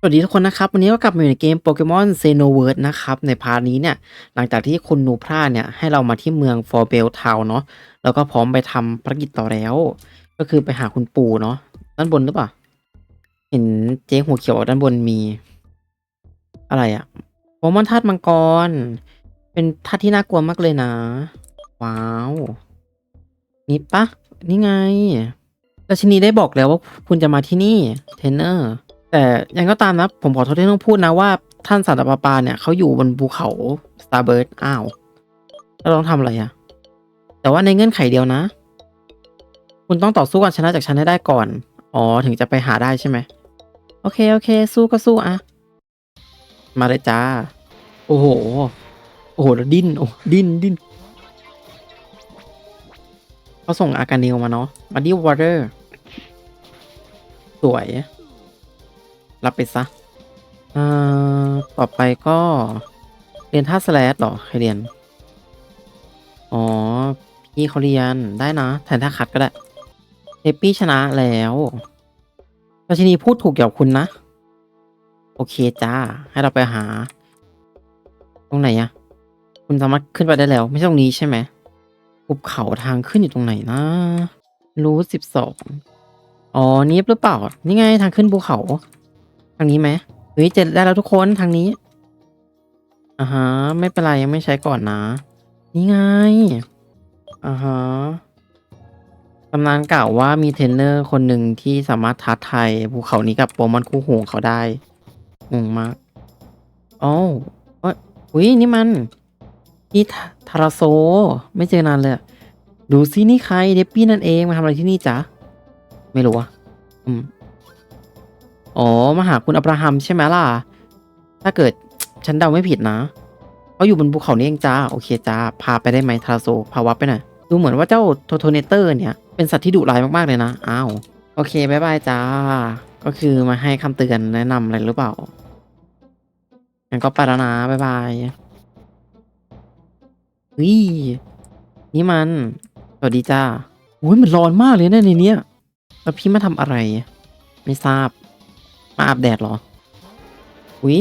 สวัสดีทุกคนนะครับ วันนี้ก็กลับมาอยู่ในเกมโปเกมอนเซโนเวิร์ดนะครับ ในพาร์ทนี้เนี่ย หลังจากที่คุณนูพราเนี่ย ให้เรามาที่เมืองฟอร์เบลทาวเนาะแล้วก็พร้อมไปทำภารกิจต่อแล้ว ก็คือไปหาคุณปู่เนาะด้านบนหรือเปล่า เห็นเจ๊หัวเขียวด้านบนมี อะไรอะโปเกมอนธาตุมังกร เป็นธาตุที่น่ากลัวมากเลยนะ ว้าว นี่ปะนี่ไงราชินีได้บอกแล้วว่าคุณจะมาที่นี่เทรนเนอร์ แต่ยังก็ตามนะ ผมขอโทษที่ต้องพูดนะว่าท่านสันตปาปาเนี่ยเขาอยู่บนภูเขาสตาร์เบิร์ดอ้าวแล้วต้องทำอะไรอะแต่ว่าในเงื่อนไขเดียวนะ คุณต้องต่อสู้กันชนะจากฉันให้ได้ก่อน อ๋อ ถึงจะไปหาได้ใช่ไหม โอเค โอเค สู้ก็สู้อะมาเลยจ้า โอ้โห โอ้โหแล้วดิ้น โอ้ ดิ้นดิ้นเขาส่งอากาเนลมาเนาะมาดิวอเตอร์ สวย รับไปซะอ่าต่อไปก็เรียนท่าสแลดหรอใครเรียน อ๋อ พี่เขาเรียนได้นะ แทนท่าคัดก็ได้เฮปปี้ชนะแล้วราชินีพูดถูกเกี่ยวกับคุณนะ โอเคจ้า ให้เราไปหา ตรงไหนอะคุณสามารถขึ้นไปได้แล้ว ไม่ใช่ตรงนี้ใช่ไหมภูเขาทางขึ้นอยู่ตรงไหนนะ รู้สิบสองอ๋อนี่หรือเปล่า นี่ไงทางขึ้นภูเขา ทางนี้ไหมเฮ้ยเจอได้แล้วทุกคนทางนี้อ่าฮะไม่เป็นไรยังไม่ใช้ก่อนนะ นี่ไงอ่าฮะตำนานกล่าวว่ามีเทรนเนอร์คนหนึ่งที่สามารถท้าทายภูเขานี้กับโปมอนคู่หูเขาได้งงมากอ๋อเอ้ยอุ้ยนี่มันพี่ทาราโซ ไม่เจอนานเลยดูซินี่ใครเดปปี้นั่นเองมาทำอะไรที่นี่จ๊ะ ไม่รู้อะอืม อ๋อ มาหาคุณอับราฮัมใช่ไหมล่ะ ถ้าเกิดฉันเดาไม่ผิดนะเขาอยู่บนภูเขานี่เองจ้า โอเคจ้า พาไปได้ไหมทาราโซ พาวับไปหน่อย ดูเหมือนว่าเจ้าโทโทเนเตอร์เนี่ย เป็นสัตว์ที่ดุร้ายมาก ๆ เลยนะ อ้าว โอเคบายบายจ้า ก็คือมาให้คำเตือนแนะนำอะไรหรือเปล่า งั้นก็ไปแล้วนะบายบายเฮ้ยนี่มัน สวัสดีจ้าโอ้ยมันร้อนมากเลยนะในเนี้ยแล้วพี่มาทำอะไร ไม่ทราบ มาอาบแดดเหรอ อุ๊ย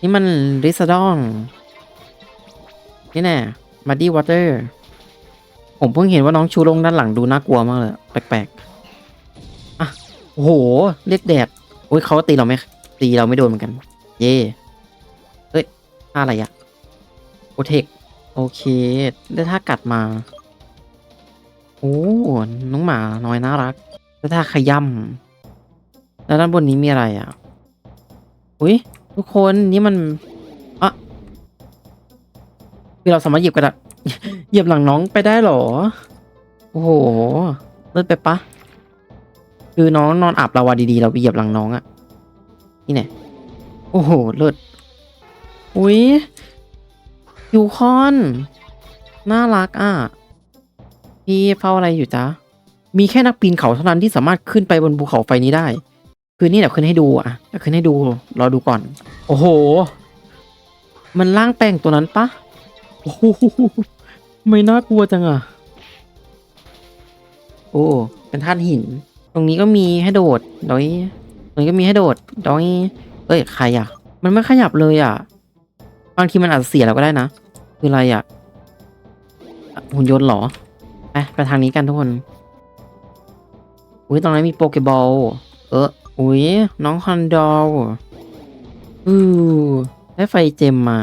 นี่มันริซาดอง นี่แน่มาดี้วอเตอร์ ผมเพิ่งเห็นว่าน้องชูลงด้านหลังดูน่ากลัวมากเลย แปลกๆ อะ โอ้โห เรียกแดดโอ้ยเขาตีเราไม่ ตีเราไม่โดนเหมือนกัน เย่เฮ้ยท่าอะไรอะโอเทค โอเค ได้ท่ากัดมา โอ้ น้องหมาน้อยน่ารัก ได้ท่าขย่ำ แล้วด้านบนนี้มีอะไรอะ อุ้ยทุกคนนี่มันอะคือเราสามารถหยิบกระดาษเหยียบหลังน้องไปได้หรอ โอ้โหเลิศไปปะ คือน้องนอนอาบลาวาดีๆ เราไปเหยียบหลังน้องอะนี่เนี่ยโอ้โหเลิศอุ้ยยูคอน น่ารักอะ พี่เฝ้าอะไรอยู่จ๊ะ มีแค่นักปีนเขาเท่านั้นที่สามารถขึ้นไปบนภูเขาไฟนี้ได้ คือนี่เดี๋ยวขึ้นให้ดูอะเดี๋ยวขึ้นให้ดูรอดูก่อน โอ้โห มันล่างแปลงตัวนั้นปะโอ้โหไม่น่ากลัวจังอะ โอ้เป็นธาตุหิน ตรงนี้ก็มีให้โดดดอยตรงนี้ก็มีให้โดดดอยเอ้ยใครอะ มันไม่ขยับเลยอะบางทีมันอาจจะเสียแล้วก็ได้นะ คืออะไรอะหุ่นยนต์เหรอไปไปทางนี้กันทุกคนอุ้ยตรงนั้นมีโปเกบอล เออ อุ้ยน้องคอนดอลอือได้ไฟเจมมา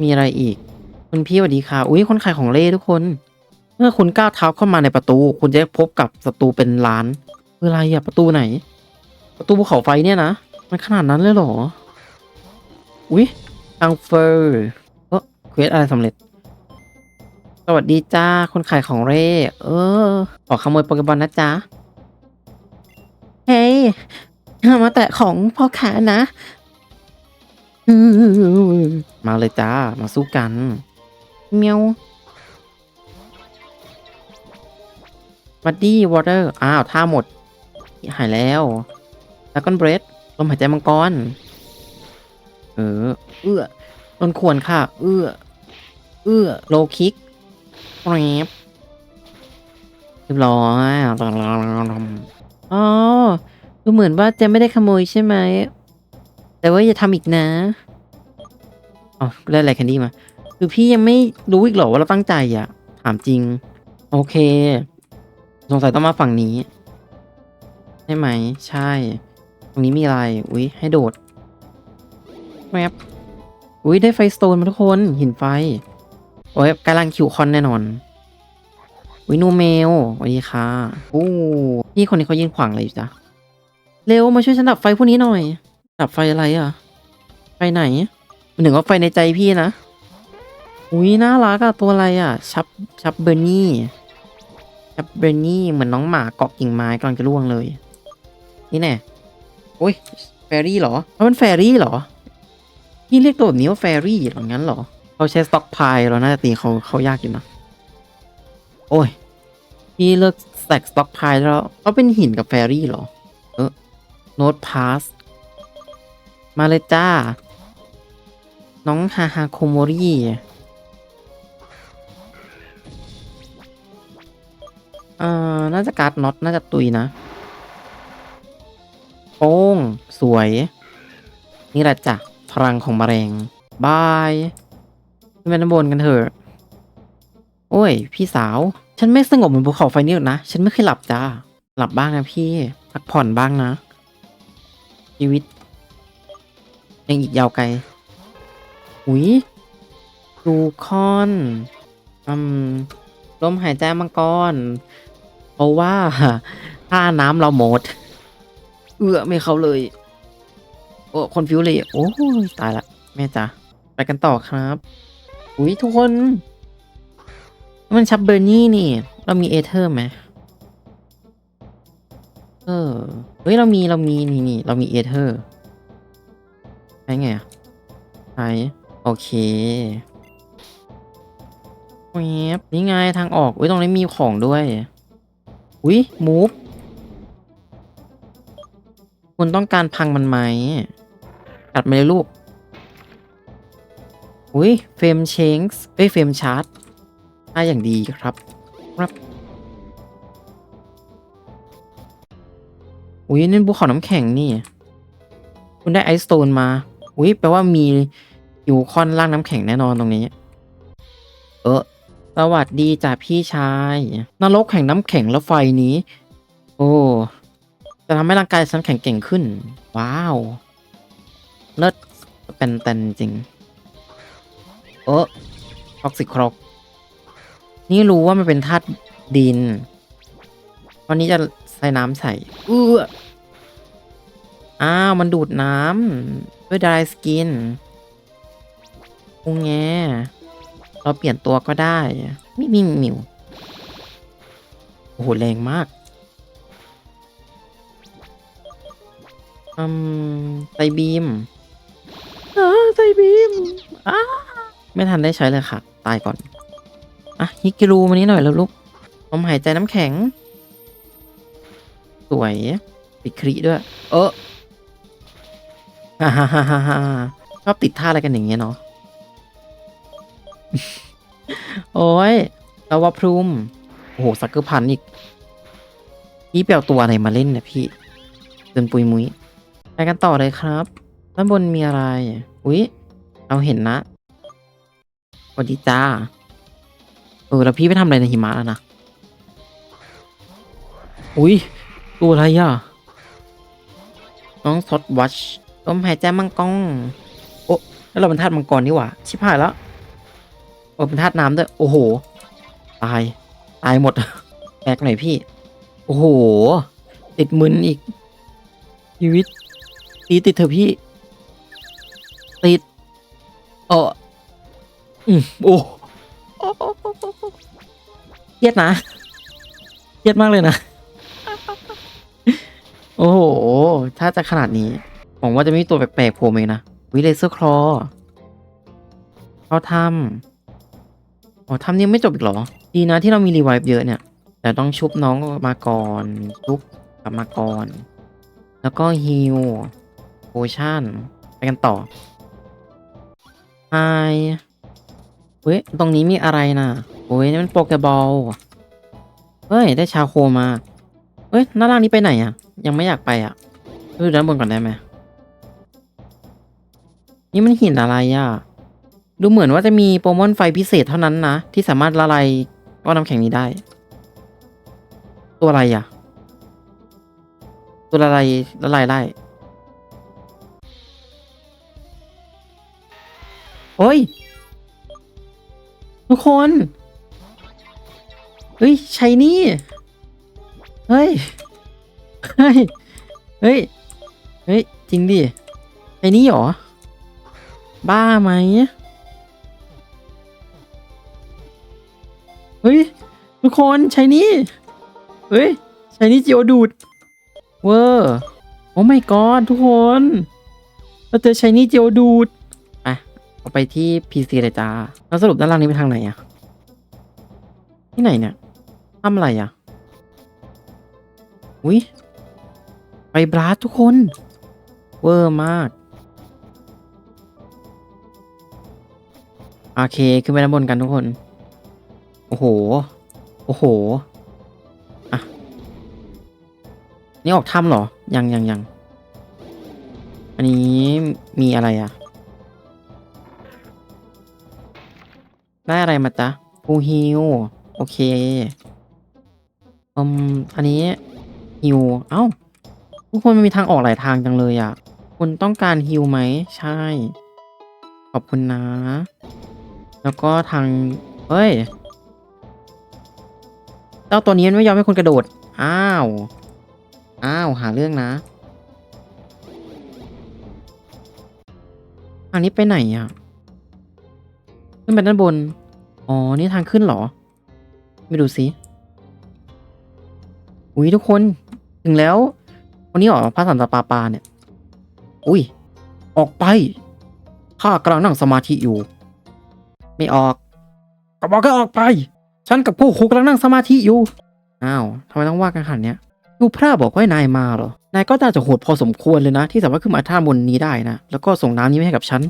มีอะไรอีก คุณพี่สวัสดีค่ะ อุ้ยคนขายของเล่ทุกคน เมื่อคุณก้าวเท้าเข้ามาในประตู คุณจะพบกับศัตรูเป็นล้านคืออะไรอะประตูไหน ประตูภูเขาไฟเนี่ยนะ มันขนาดนั้นเลยเหรอ อุ้ยอังเฟอร์เออเควสอะไรสำเร็จ สวัสดีจ้า คนขายของเร่ เออ ขอขโมยโปเกมอนนะจ๊ะ เฮ้ย อย่ามาแตะของพ่อขานะอืมมาเลยจ้า มาสู้กัน เมียวบัดดี้วอเตอร์ อ้าวท่าหมด หายแล้วแล้วก็เบรดลมหายใจมังกร เออ เอื้อโดนควรค่ะ เอื้อ เอื้อ โลคิกแรบเรียบร้อยอ๋อ ดูเหมือนว่าจะไม่ได้ขโมยใช่ไหม แต่ว่าอย่าทำอีกนะอ๋อได้อะไรแคนดี้มา คือพี่ยังไม่รู้อีกหรอว่าเราตั้งใจอะถามจริง โอเค สงสัยต้องมาฝั่งนี้ ใช่ไหม ใช่ ตรงนี้มีอะไร อุ้ยให้โดดแวบอุ้ยได้ไฟสโตนมาทุกคนหินไฟ โอ้ยกำลังคิวคอนแน่นอนวินูเมลสวัสดีค่ะอู้พี่คนนี้เขายืนขวางอะไรอยู่จ๊ะ เร็วมาช่วยฉันดับไฟพวกนี้หน่อย ดับไฟอะไรอะ ไฟไหน มันถึงว่าไฟในใจพี่นะ อุ้ยน่ารักอะตัวอะไรอะชับชับเบอร์นี่ชับเบอร์นี่เหมือนน้องหมาเกาะกิ่งไม้กำลังจะล่วงเลย นี่แน่โอ้ยแฟรี่เหรอแล้วมันแฟรี่เหรอ พี่เรียกตัวแบบนี้ว่าแฟรี่หรองั้นเหรอ เขาใช้สต็อกพายเราน่าจะตีเขาเขายากอยู่นะ โอ้ย พี่เลิกแตกสต็อกพายแล้วเขาเป็นหินกับแฟรี่เหรอ โน้ตพาส มาเลยจ้า น้องฮาฮาโคโมริอ่าน่าจะการ์ดน็อต น่าจะตุยนะ โป้ง สวย นี่แหละจ้ะ พลังของมะเร็ง บายขึ้นไปด้านบนกันเถอะ โอ้ย พี่สาว ฉันไม่สงบเหมือนภูเขาไฟนี่หรอกนะ ฉันไม่เคยหลับจ้า หลับบ้างนะพี่ พักผ่อนบ้างนะ ชีวิต ยังอีกยาวไกล อุ้ยดูคอนอืมลมหายใจมังกร เพราะว่าถ้าน้ำเราหมด เอื้อไม่เขาเลย โอ้คนฟิวเลย โอ้ยตายละ แม่จ๋าไปกันต่อครับ อุ้ยทุกคน มันชับเบอร์นี่นี่ เรามีเอเธอร์ไหม เออเฮ้ยเรามีเรามีนี่นี่เรามีเอเธอร์ใช่ไงอะใช่โอเคแวบนี่ไงทางออกอุ้ยตรงนี้มีของด้วย อุ้ยมูฟคุณต้องการพังมันไหมตัดมาเลยลูก อุ้ยเฟรมเชงส์เอ้ยเฟรมชาร์จได้อย่างดีครับ ครับ อุ้ยนี่นภูเขาน้ำแข็งนี่ คุณได้ไอสโตนมา อุ้ยแปลว่ามีอยู่คอนล่างน้ำแข็งแน่นอนตรงนี้ เออสวัสดีจ้ะพี่ชาย นรกแห่งน้ำแข็งและไฟนี้ โอ้จะทำให้ร่างกายฉันแข็งเก่งขึ้น ว้าว เลิศเป็นแตนจริง เออท็อกซิครกนี่รู้ว่ามันเป็นธาตุดิน วันนี้จะ ใส่น้ำใส่เอื้ออ้าว มันดูดน้ำด้วยดรายสกินงงแงเราเปลี่ยนตัวก็ได้มิมิมมิวโอ้โห แรงมากอืมไซบีมอ่าไซบีมอ้าไม่ทันได้ใช้เลยค่ะ ตายก่อน อะ ฮิกิรูมานี้หน่อยแล้วลูกลมหายใจน้ำแข็ง สวยติดคริด้วย เออฮ่าฮ่าฮ่าฮ่าชอบติดท่าอะไรกันอย่างเงี้ยเนาะโอ้ยลาวพรุมโอ้โหสักเกอร์พันอีกพี่เปลวตัวอะไรมาเล่นเนี่ยพี่เดินปุยมุ้ยไปกันต่อเลยครับด้านบนมีอะไร อุ๊ยเอาเห็นนะสวัสดีจ้า เออ แล้วพี่ไปทำอะไรในหิมะแล้วนะ อุ๊ย ตัวอะไรอะ น้องซดวัชลมหายใจมังกรโอ้แล้วเราเป็นธาตุมังกรนี่หว่า ชิบหายแล้วโอ้เป็นธาตุน้ำด้วย โอ้โห ตาย ตายหมดแบกหน่อยพี่ โอ้โห ติดมึนอีก ชีวิต ตีติดเถอะพี่ ติดเอออืมโอ้เครียดนะเครียดมากเลยนะ โอ้โห ถ้าจะขนาดนี้หวังว่าจะมีตัวแปลกๆโผล่มาอีกนะวิเลเซอร์คลอเขาทำอ๋อทำนี้ไม่จบอีกเหรอ ดีนะที่เรามีรีไวฟ์เยอะเนี่ย แต่ต้องชุบน้องมาก่อนชุบกลับมาก่อน แล้วก็ฮิลโพชั่นไปกันต่อไฮเฮ้ย ตรงนี้มีอะไรนะโอ้ยนี่มันโปเกบอล เฮ้ย ได้ชาโคมา เฮ้ยหน้าล่างนี้ไปไหนอะ ยังไม่อยากไปอะดูด้านบนก่อนได้ไหมนี่มันหินอะไรอะ ดูเหมือนว่าจะมีโปรโมอนไฟพิเศษเท่านั้นนะ ที่สามารถละลายก้อนน้ำแข็งนี้ได้ ตัวอะไรอะ ตัวอะไรละลายได้โอ้ย ทุกคน เฮ้ย ใช้นี่ เฮ้ย เฮ้ย เฮ้ย เฮ้ย จริงดิใช้นี่เหรอ บ้าไหม เฮ้ย ทุกคนใช้นี่ เฮ้ย ใช้นี่จิโอดูด เวอร์ โอ้ my god ทุกคนเราเจอใช้นี่จิโอดูด อะ เอาไปที่ PC เลยจ้าแล้วสรุปด้านล่างนี้ไปทางไหนอะที่ไหนเนี่ยทำอะไรอะอุ้ย ไปบลัสทุกคน เวอร์มาก โอเค ขึ้นไปด้านบนกันทุกคน โอ้โห โอ้โห อะ นี่ออกถ้ำเหรอ ยังยังยัง อันนี้มีอะไรอะ ได้อะไรมาจ๊ะฟูฮิว โอเค อืม อันนี้ฮิว เอ้า ทุกคนมันมีทางออกหลายทางจังเลยอะ คุณต้องการฮิวไหม ใช่ ขอบคุณนะ แล้วก็ทาง เฮ้ย เจ้าตัวนี้มันไม่ยอมให้คนกระโดด อ้าว อ้าว หาเรื่องนะ ทางนี้ไปไหนอะ ขึ้นไปด้านบน อ๋อ นี่ทางขึ้นเหรอ ไม่ดูสิ อุ้ยทุกคน ถึงแล้ว วันนี้เหรอพระสันตะปาปาเนี่ย อุ้ย ออกไป ข้ากำลังนั่งสมาธิอยู่ ไม่ออก ก็บอกให้ออกไป ฉันกับผู้คุกกำลังนั่งสมาธิอยู่ อ้าวทำไมต้องว่ากันขนาดเนี้ยดูพระบอกว่าให้นายมาเหรอ นายก็น่าจะโหดพอสมควรเลยนะ ที่สามารถขึ้นมาท่าบนนี้ได้นะ แล้วก็ส่งน้ำนี้มาให้กับฉัน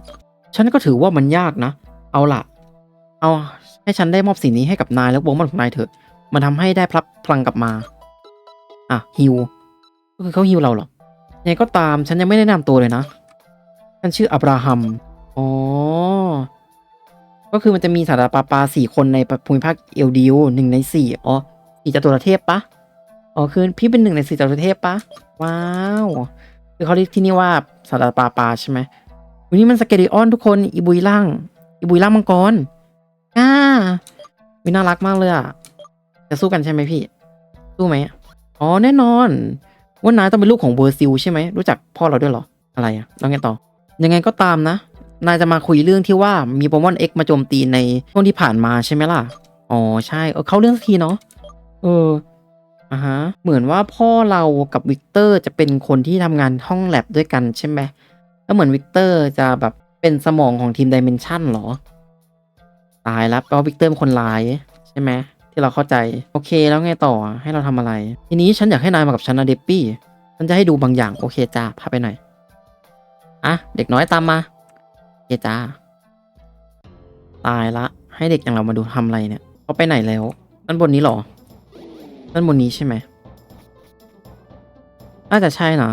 ฉันก็ถือว่ามันยากนะ เอาล่ะ เอาให้ฉันได้มอบสิ่งนี้ให้กับนายแล้ววงมันของนายเถอะ มันทำให้ได้พลับพลังกลับมา อะฮิว ก็คือเขาฮิวเราเหรอยังไงก็ตามฉันยังไม่ได้แนะนำตัวเลยนะฉันชื่ออับราฮัม อ๋อ ก็คือมันจะมีสารปาปาสี่คนในภูมิภาคเอลดิวหนึ่งในสี่อ๋อสี่จตุรเทพปะ อ๋อ คือพี่เป็นหนึ่งในสี่จตุรเทพปะ ว้าว คือเขาเรียกที่นี่ว่าสารปาปาใช่ไหมวันนี้มันสเกริออนทุกคน อีบุยล่าง อีบุยล่างมังกร อ่าวิน่ารักมากเลยอะจะสู้กันใช่ไหมพี่ สู้ไหมอ๋อ แน่นอน ว่านายต้องเป็นลูกของเบอร์ซิลใช่ไหมรู้จักพ่อเราด้วยเหรออะไรอะแล้วไงต่อ ยังไงก็ตามนะนายจะมาคุยเรื่องที่ว่ามีโปเกมอนเอ็กมาโจมตีในช่วงที่ผ่านมาใช่ไหมล่ะ อ๋อใช่เออเขาเรื่องสักทีเนาะเอออะฮะเหมือนว่าพ่อเรากับวิกเตอร์จะเป็นคนที่ทำงานห้องแลบด้วยกันใช่ไหมแล้วเหมือนวิกเตอร์จะแบบเป็นสมองของทีมดิเมนชันเหรอ ตายแล้วแปลว่าวิกเตอร์เป็นคนร้ายใช่ไหม ที่เราเข้าใจ โอเค แล้วไงต่อให้เราทำอะไร ทีนี้ฉันอยากให้นายมากับฉันนะเดปปี้ฉันจะให้ดูบางอย่างโอเคจ้าพาไปหน่อยอะเด็กน้อยตามมาโอเคจ้าตายละ ให้เด็กอย่างเรามาดูทำอะไรเนี่ยเขาไปไหนแล้วด้านบนนี้หรอด้านบนนี้ใช่ไหมน่าจะใช่นะ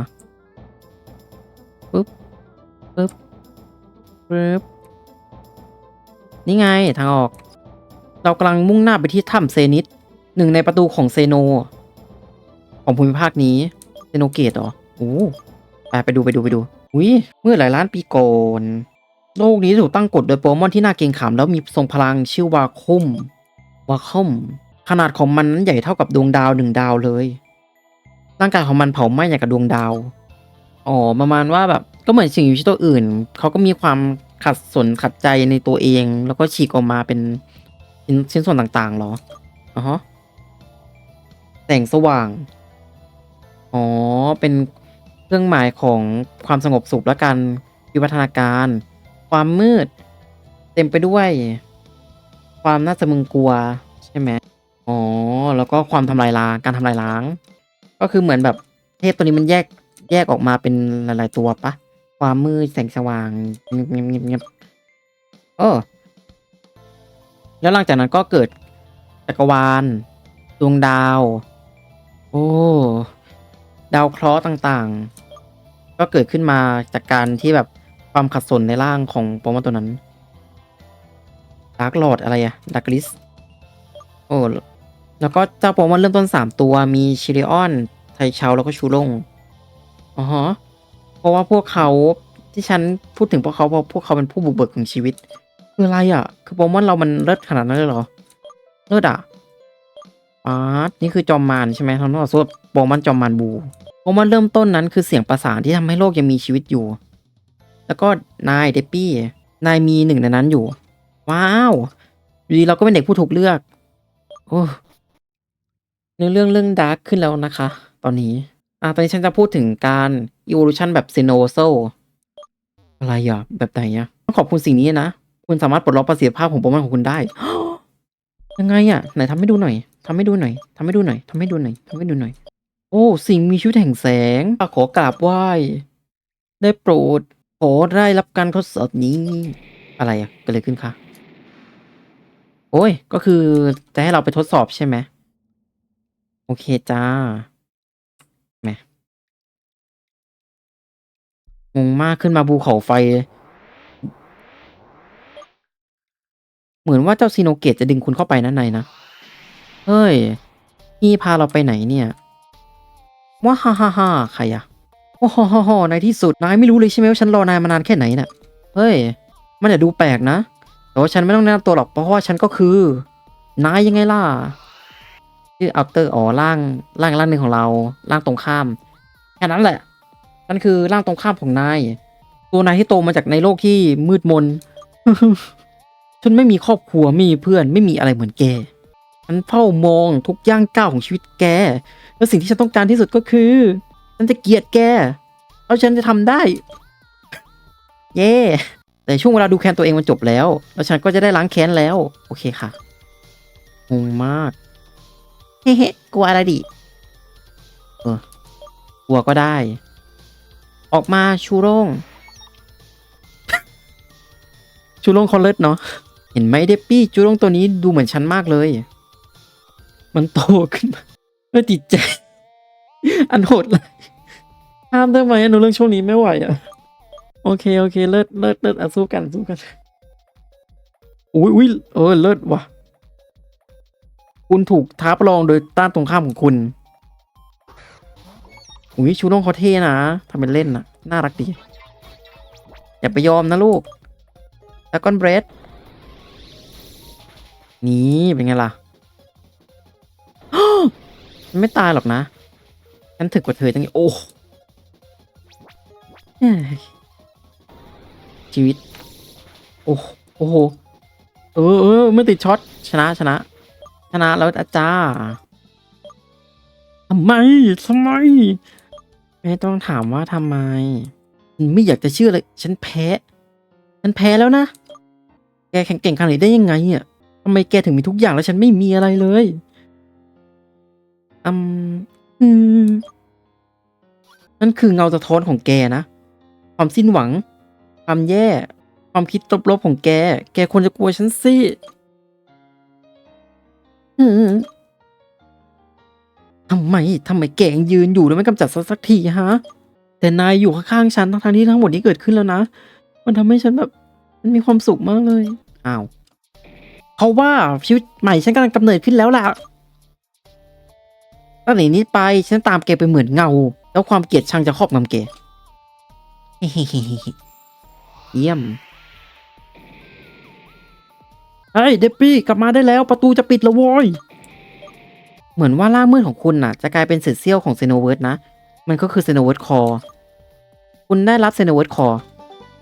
ปึ๊บปึ๊บปึ๊บนี่ไงทางออก เรากำลังมุ่งหน้าไปที่ถ้ำเซนิสหนึ่งในประตูของเซโน ของภูมิภาคนี้ เซโนเกตเหรอโอ้ไปไปดูไปดูไปดู อุ้ยเมื่อหลายล้านปีก่อนโลกนี้ถูกตั้งกฎโดยโปเกมอนที่น่าเกรงขามแล้วมีทรงพลังชื่อว่าคุมว่าคุมขนาดของมันนั้นใหญ่เท่ากับดวงดาวหนึ่งดาวเลย ร่างกายของมันเผาไหม้อย่างกับดวงดาว อ๋อ ประมาณว่าแบบก็เหมือนสิ่งมีชีวิตตัวอื่น เขาก็มีความขัดสนขัดใจในตัวเอง แล้วก็ฉีกออกมาเป็น ชิ้นชิ้นส่วนต่างๆเหรออ๋อแสงสว่าง อ๋อ เป็นเครื่องหมายของความสงบสุขและการวิวัฒนาการ ความมืด เต็มไปด้วย ความน่าจะมึงกลัว ใช่ไหมอ๋อ แล้วก็ความทำลายล้าง การทำลายล้าง ก็คือเหมือนแบบเทพตัวนี้มันแยกแยกออกมาเป็นหลาย ๆ ตัวปะ ความมืดแสงสว่างเงียบเงียบเงียบเออ แล้วหลังจากนั้นก็เกิดจักรวาลดวงดาว โอ้ดาวเคราะห์ต่างๆ ก็เกิดขึ้นมาจากการที่แบบความขัดสนในร่างของโปเกมอนตัวนั้นดาร์กลอดอะไรอะดาร์กลิสโอ้แล้วก็เจ้าโปเกมอนเริ่มต้นสามตัวมีชิริออน ไทเชาแล้วก็ชูลงอ๋อฮะเพราะว่าพวกเขาที่ฉันพูดถึงพวกเขาเพราะพวกเขาเป็นผู้บุกเบิกของชีวิต คืออะไรอะ คือโปเกมอนเรามันเลิศขนาดนั้นเลยเหรอ เลิศอะอาร์ตนี่คือจอมมารใช่ไหมทางนอกสู้โปเกมอนจอมมารบูโปเกมอนเริ่มต้นนั้นคือเสียงประสานที่ทำให้โลกยังมีชีวิตอยู่ แล้วก็นายเดปปี้ นายมีหนึ่งในนั้นอยู่ ว้าวดีเราก็เป็นเด็กผู้ถูกเลือก โอ้เรื่องเรื่องเรื่องดาร์กขึ้นแล้วนะคะ ตอนนี้อ่าตอนนี้ฉันจะพูดถึงการ evolution แบบ s e n o s o อะไรอะ แบบไหนอะต้องขอบคุณสิ่งนี้นะ คุณสามารถปลดล็อกประสิทธิภาพของโปรแกรมของคุณได้ยังไงอะไหนทำให้ดูหน่อยทำให้ดูหน่อยทำให้ดูหน่อยทำให้ดูหน่อยทำให้ดูหน่อย โอ้ สิ่งมีชีวิตแห่งแสงขอกราบไหว้ ได้โปรด ขอได้รับการทดสอบนี้ อะไรอะเกิดอะไรขึ้นคะโอ้ย ก็คือจะให้เราไปทดสอบใช่ไหม โอเคจ้าแหมงงมากขึ้นมาภูเขาไฟเลย เหมือนว่าเจ้าซีโนเกตจะดึงคุณเข้าไปนั่นในนะ เฮ้ยนี่พาเราไปไหนเนี่ยว้าฮ่าฮ่าฮ่าใครอะว้าฮ่าฮ่าฮ่าในที่สุดนายไม่รู้เลยใช่ไหมว่าฉันรอนายมานานแค่ไหนน่ะ เฮ้ย มันอย่าดูแปลกนะ แต่ว่าฉันไม่ต้องแนะนำตัวหรอกเพราะว่าฉันก็คือ นายยังไงล่ะชื่ออัลเตอร์อ๋อร่างร่างร่างหนึ่งของเราร่างตรงข้ามแค่นั้นแหละนั่นคือร่างตรงข้ามของนาย ตัวนายที่โตมาจากในโลกที่มืดมน ฉันไม่มีครอบครัวไม่มีเพื่อนไม่มีอะไรเหมือนแกฉันเฝ้ามองทุกย่างก้าวของชีวิตแก แล้วสิ่งที่ฉันต้องการที่สุดก็คือ ฉันจะเกลียดแกแล้วฉันจะทำได้ เย่แต่ช่วงเวลาดูแค้นตัวเองมันจบแล้ว แล้วฉันก็จะได้ล้างแค้นแล้ว โอเคค่ะงงมาก เฮ้กลัวอะไรดิเออกลัวก็ได้ ออกมาชูโร่งชูโร่งเขาเลิศเนาะ เห็นไหมเดปปี้จูโร่งตัวนี้ดูเหมือนฉันมากเลย มันโตขึ้นมาเพื่อจิตใจ อันโหดเลยห้ามได้ไหมหนูเรื่องช่วงนี้ไม่ไหวอะ โอเคโอเคเลิศเลิศเลิศอะสู้กันสู้กันอุ้ยอุ้ยเออเลิศว่ะ คุณถูกท้าประลองโดยต้านตรงข้ามของคุณอุ้ยชูน้องเขาเท่นะทำเป็นเล่นนะน่ารักดี อย่าไปยอมนะลูกแล้วก้อนเบรด นี่เป็นไงล่ะไม่ตายหรอกนะฉันถึกกว่าเธอจังโอ้เฮ้ชีวิต โอ้โอ้โหเออเออไม่ติดช็อตชนะชนะ ชนะแล้วอาจารย์ทำไมทำไม ไม่ต้องถามว่าทำไม ไม่อยากจะเชื่อเลย ฉันแพ้ ฉันแพ้แล้วนะ แกแข่งเก่งขนาดนี้ได้ยังไงอะ ทำไมแกถึงมีทุกอย่างแล้วฉันไม่มีอะไรเลยอืมอืมนั่นคือเงาสะท้อนของแกนะ ความสิ้นหวัง ความแย่ ความคิดลบๆของแก แกควรจะกลัวฉันสิทำไมทำไมแกยังยืนอยู่แล้วไม่กำจัดสักสักทีฮะ แต่นายอยู่ข้างๆฉันทั้งๆที่ทั้งหมดนี้เกิดขึ้นแล้วนะ มันทำให้ฉันแบบ มันมีความสุขมากเลย อ้าว เพราะว่าชีวิตใหม่ฉันกำลังกำเนิดขึ้นแล้วล่ะตั้งแต่นี้ไปฉันตามแกไปเหมือนเงา แล้วความเกลียดชังจะครอบงำแกเยี่ยมเฮ้ยเดปปี้กลับมาได้แล้วประตูจะปิดแล้วโว้ยเหมือนว่าล่างมืดของคุณน่ะ จะกลายเป็นเศษเสี้ยวของเซโนเวิร์ดนะ มันก็คือเซโนเวิร์ดคอคุณได้รับเซโนเวิร์ดคอ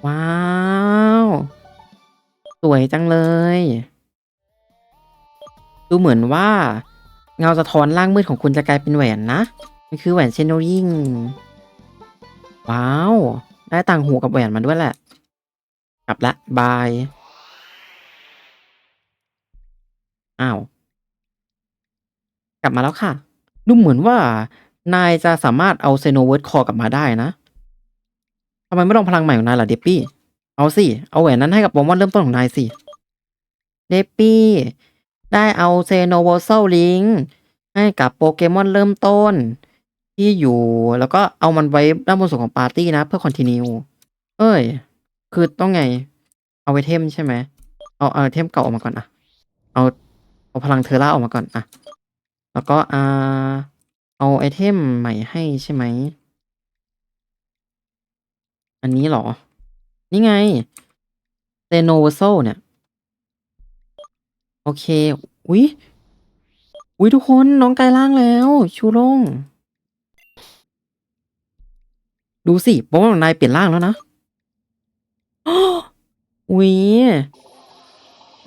ว้าว สวยจังเลย ดูเหมือนว่า เงาสะท้อนล่างมืดของคุณจะกลายเป็นแหวนนะ มันคือแหวนเชนโนริงว้าว ได้ต่างหูกับแหวนมาด้วยแหละ กลับละบาย อ้าว กลับมาแล้วค่ะ ดูเหมือนว่า นายจะสามารถเอาเซโนเวิร์ดคอกลับมาได้นะทำไมไม่ลองพลังใหม่ของนายล่ะเดปปี้ เอาสิ เอาแหวนนั้นให้กับโปเกมอนเริ่มต้นของนายสิ เดปปี้ ได้เอาเซโนโวโซลิงให้กับโปเกมอนเริ่มต้น ที่อยู่ แล้วก็เอามันไว้ด้านบนสุดของปาร์ตี้นะ เพื่อคอนติเนียเอ้ย คือต้องไง เอาไอเทมใช่ไหม เอาเอาไอเทมเก่าออกมาก่อนอะเอาเอาพลังเทอร่าออกมาก่อนอะแล้วก็อ่าเอาไอเทมใหม่ให้ใช่ไหม อันนี้หรอ นี่ไงเซโนเวโซเนี่ย โอเค อุ๊ย อุ๊ย ทุกคนน้องกลายร่างแล้ว ชูโร่งดูสิเพราะว่านายเปลี่ยนร่างแล้วนะอุ๊ย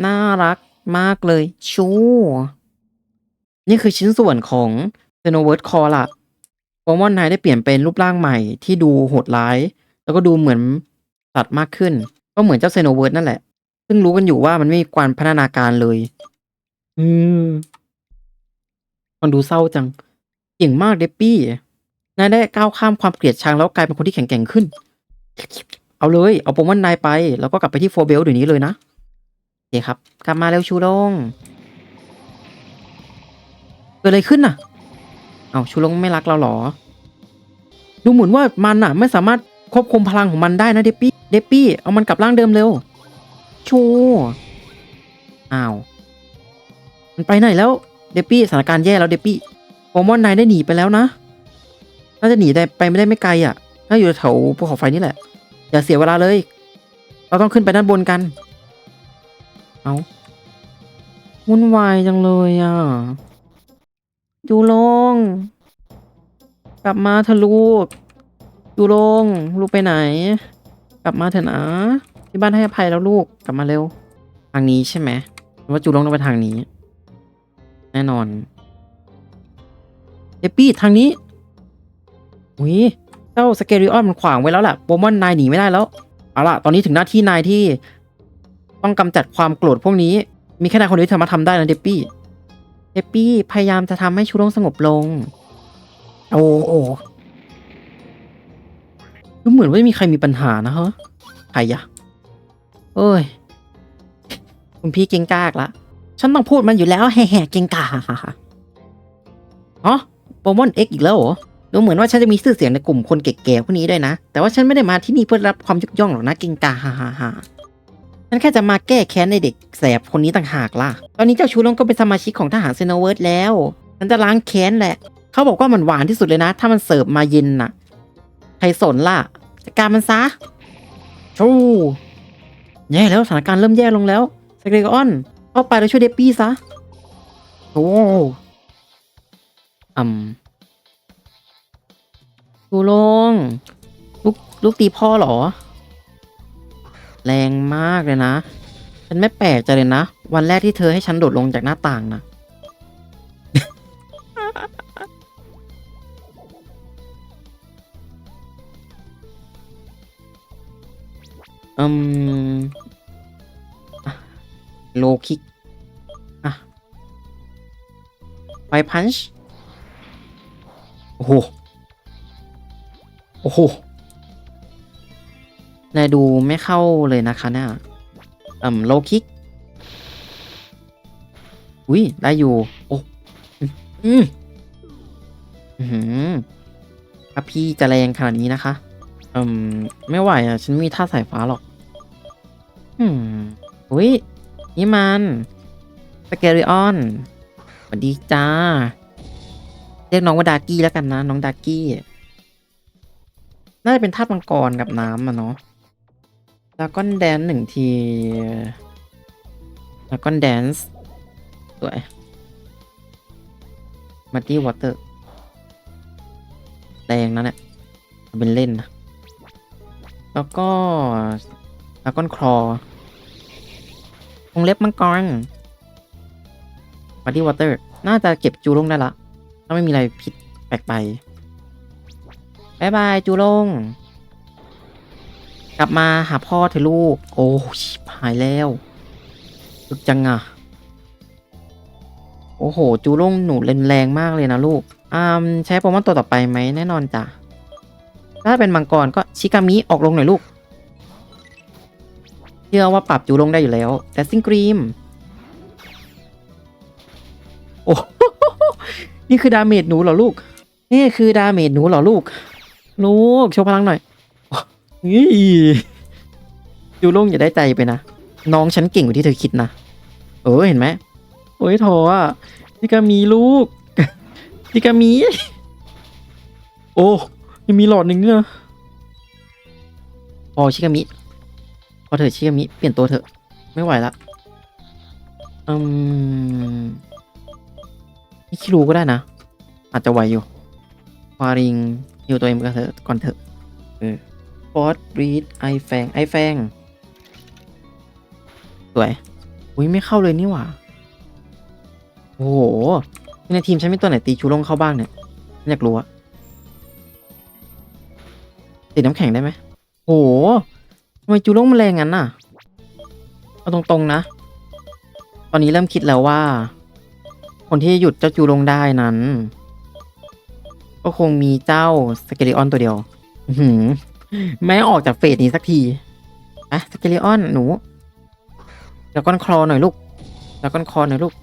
น่ารักมากเลย ชู นี่คือชิ้นส่วนของเซโนเวิร์ดคอร์ละโปมอนนายได้เปลี่ยนเป็นรูปร่างใหม่ที่ดูโหดร้าย แล้วก็ดูเหมือนสัตว์มากขึ้น ก็เหมือนเจ้าเซโนเวิร์ดนั่นแหละ ซึ่งรู้กันอยู่ว่ามันไม่มีการพัฒนาการเลย อืม มันดูเศร้าจัง เก่งมากเดปปี้นายได้ก้าวข้ามความเกลียดชังแล้วกลายเป็นคนที่แข็งแกร่งขึ้น เอาเลย เอาโปเกมอนนายไป แล้วก็กลับไปที่โฟเบลเดี๋ยวนี้เลยนะโอเคครับ กลับมาเร็วชูโรงเกิดอะไรขึ้นน่ะ เอาชูโรงไม่รักเราเหรอ ดูเหมือนว่ามันน่ะ ไม่สามารถควบคุมพลังของมันได้นะเดปปี้ เดปปี้ เอามันกลับร่างเดิมเร็ว ชูอ้าว มันไปไหนแล้ว เดปปี้สถานการณ์แย่แล้วเดปปี้โปเกมอนนายได้หนีไปแล้วนะ น่าจะหนีได้ไปไม่ได้ไม่ไกลอะ น่าอยู่แถวภูเขาไฟนี่แหละ อย่าเสียเวลาเลย เราต้องขึ้นไปด้านบนกัน เอาวุ่นวายจังเลยอะ จูลง กลับมาเถอะลูกจูลง ลูกไปไหน กลับมาเถอะนะ ที่บ้านให้อภัยแล้วลูกกลับมาเร็ว ทางนี้ใช่ไหมว่าจูลงต้องไปทางนี้ แน่นอนเดปี้ทางนี้อุ้ยเจ้าสเกริออนมันขวางไว้แล้วแหละโปมอนนายหนีไม่ได้แล้วเอาล่ะ ตอนนี้ถึงหน้าที่นายที่ ต้องกำจัดความโกรธพวกนี้ มีแค่นายคนเดียวที่สามารถทำได้นะเดปปี้เดปปี้พยายามจะทำให้ชูโรงสงบลง โอ้โอ้ดูเหมือนว่าไม่มีใครมีปัญหานะฮะใครอะ เอ้ย คุณพี่เก่งกากละ ฉันต้องพูดมันอยู่แล้วแห่ๆเก่งกาอ๋อโปเกมอนเอ็กอีกแล้วเหรอ ดูเหมือนว่าฉันจะมีชื่อเสียงในกลุ่มคนแก่ๆพวกนี้ด้วยนะ แต่ว่าฉันไม่ได้มาที่นี่เพื่อรับความยกย่องหรอกนะเก่งกาฮ่าฮ่าฮ่าฉันแค่จะมาแก้แค้นในเด็กแสบคนนี้ต่างหากล่ะ ตอนนี้เจ้าชูลงก็เป็นสมาชิกของทหารเซโนเวิร์ดแล้วฉันจะล้างแค้นแหละ เขาบอกว่ามันหวานที่สุดเลยนะ ถ้ามันเสิร์ฟมาเย็นน่ะ ใครสนล่ะจัดการมันซะชู แย่แล้วสถานการณ์เริ่มแย่ลงแล้วสเกรกออนเข้าไปแล้วช่วยเดปปี้ซะโอ้อืมชูลงลูกลูกตีพ่อเหรอ แรงมากเลยนะ ฉันไม่แปลกใจเลยนะ วันแรกที่เธอให้ฉันโดดลงจากหน้าต่างนะ อืมโลคิก อะไฟพันช์ โอ้โห โอ้โหนายดูไม่เข้าเลยนะคะเนี่ยอืมโลคิก อุ้ยได้อยู่ โอ้อืมอืมถ้าพี่จะแรงขนาดนี้นะคะ อืม ไม่ไหวอะ ฉันไม่มีท่าสายฟ้าหรอก อืมอุ้ยนี่มันสเกริออนสวัสดีจ้า เรียกน้องว่าดากี้แล้วกันนะ น้องดากี้ น่าจะเป็นธาตุมังกรกับน้ำอะเนาะแล้วก็แดนหนึ่งทีแล้วก็แดนส์สวยมัดดี้วอเตอร์แรงนะเนี่ยเอาเป็นเล่นนะ แล้วก็ แล้วก็คลอวงเล็บมังกรมัดดี้วอเตอร์ น่าจะเก็บจูลงได้ละ ถ้าไม่มีอะไรผิดแปลกไปบายบายจูลง กลับมาหาพ่อเถอะลูก โอ้ชิบหายแล้วลึกจังอะโอ้โห จูลงหนูเล่นแรงมากเลยนะลูกอ่าใช้โปเกมอนตัวต่อไปไหมแน่นอนจ้ะ ถ้าเป็นมังกรก็ชิกามิออกลงหน่อยลูก ชื่อว่าปรับจูลงได้อยู่แล้วแต่ซิงกรีมโอ้นี่คือดาเมจหนูเหรอลูก นี่คือดาเมจหนูเหรอลูก ลูกโชว์พลังหน่อยนี่จูลงอย่าได้ใจไปนะ น้องฉันเก่งกว่าที่เธอคิดนะ เออเห็นไหมโอ้ยโถอะชิกามีลูกชิกามี โอ้ยังมีหลอดหนึ่งเนี่ยพอชิกามิ อเถอะชิกามิ เปลี่ยนตัวเถอะ ไม่ไหวละอืมนี่คิรูก็ได้นะ อาจจะไหวอยู่ฟาริงฮิวตัวเองก่อนเถอะก่อนเถอะเออฟอสรีดไอแฟงไอแฟงสวย อุ้ยไม่เข้าเลยนี่หว่า โอ้โห ในทีมฉันมีตัวไหนตีชูลงเข้าบ้างเนี่ยฉันอยากรู้อะติดน้ำแข็งได้ไหมโอ้โห ทำไมจูลงมันแรงงั้นน่ะ เอาตรงๆนะ ตอนนี้เริ่มคิดแล้วว่า คนที่หยุดเจ้าจูลงได้นั้น ก็คงมีเจ้าสเกลิออนตัวเดียวหือแม่ออกจากเฟสนี้สักทีอะสเกลิออนหนูแล้วก้อนคลอหน่อยลูกแล้วก้อนคลอหน่อยลูก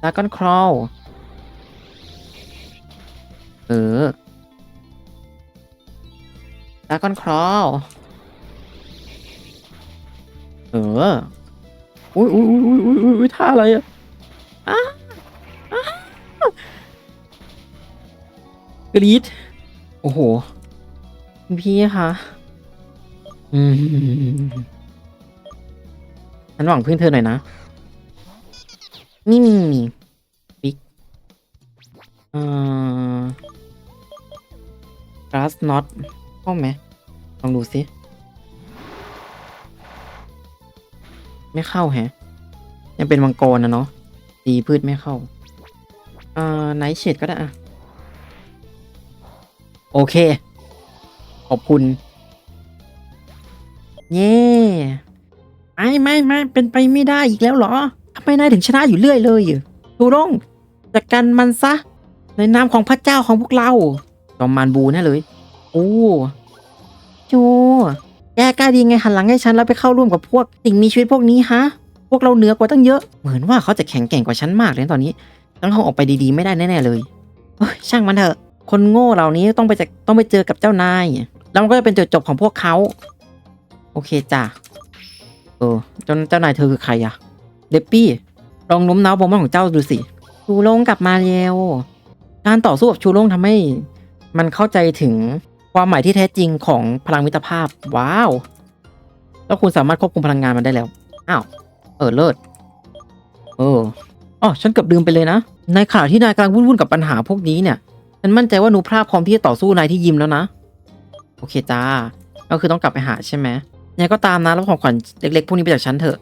แล้วก้อนคลอเออแล้วก้อนคลอ อออุ้ยอุ้ยอุ้ยอุ้ยอุ้ยอุ้ยท่าอะไรอะอ้าอ้ากรีดโอ้โหคุณพี่คะอืมฉันหวังพึ่งเธอหน่อยนะนี่นี่นี่บิ๊กเอ่อ glass knot เข้าไหมลองดูสิ ไม่เข้าแฮะ ยังเป็นมังกรนะเนาะตีพืชไม่เข้าอ่าไนท์เชดก็ได้อะโอเค ขอบคุณ เย่ไม่ไม่ไม่เป็นไปไม่ได้อีกแล้วเหรอทำไมนายถึงชนะอยู่เรื่อยเลยทูร่งจัดการมันซะ ในนามของพระเจ้าของพวกเราจอมมารบูแน่เลย โอ้จู แกกล้าดีไงหันหลังให้ฉันแล้วไปเข้าร่วมกับพวกสิ่งมีชีวิตพวกนี้ฮะ พวกเราเหนือกว่าตั้งเยอะ เหมือนว่าเขาจะแข็งแกร่งกว่าฉันมากเลยตอนนี้ต้องเขาออกไปดีๆไม่ได้แน่ๆเลยเฮ้ยช่างมันเถอะ คนโง่เหล่านี้ต้องไปจะต้องไปเจอกับเจ้านาย แล้วมันก็จะเป็นจุดจบของพวกเขา โอเคจ้ะ เออเจ้าเจ้านายเธอคือใครอะเดปปี้ ลองโน้มน้าวบอมของเจ้าดูสิ ชูโรงกลับมาเร็ว การต่อสู้กับชูโรงทำให้ มันเข้าใจถึง ความหมายที่แท้จริงของพลังมิตรภาพ ว้าว แล้วคุณสามารถควบคุมพลังงานมันได้แล้ว อ้าว เออเลิศเอออ๋อฉันเกือบลืมไปเลยนะ ในขณะที่นายกำลังวุ่นๆกับปัญหาพวกนี้เนี่ย ฉันมั่นใจว่าหนูพราพร้อมที่จะต่อสู้นายที่ยิมแล้วนะ โอเคจ้า ก็คือต้องกลับไปหาใช่ไหมยังก็ตามนะแล้วของขวัญเล็กๆพวกนี้ไปจากฉันเถอะ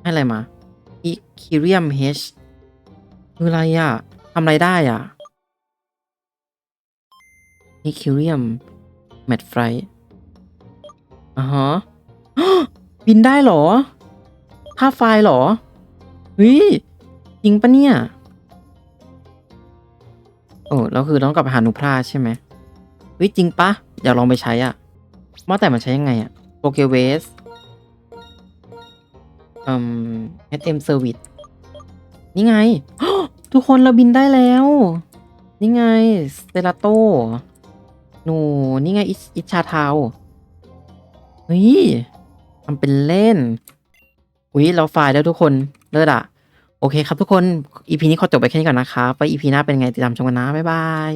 ให้อะไรมาอีคิเรียมเฮชคืออะไรอะทำอะไรได้อะอีคิเรียม แมทไฟอ่าฮะบินได้เหรอ ภาพไฟล์เหรอเฮ้ยจริงปะเนี่ย โอ้แล้วคือต้องกลับไปหาหนูพลาใช่ไหมเฮ้ยจริงปะอยากลองไปใช้อะว่าแต่มันใช้ยังไงอะโปเกเวสอืม SM Service นี่ไง ทุกคนเราบินได้แล้ว นี่ไงสเตลาโต หนูนี่ไงอิชอิชาทาเฮ้ยทำเป็นเล่น อุ้ยเราฝ่ายแล้วทุกคนเลิศอะโอเคครับทุกคน อีพีนี้ขอจบไปแค่นี้ก่อนนะครับ ไปอีพีหน้าเป็นไง ติดตามชมกันนะ บ๊ายบาย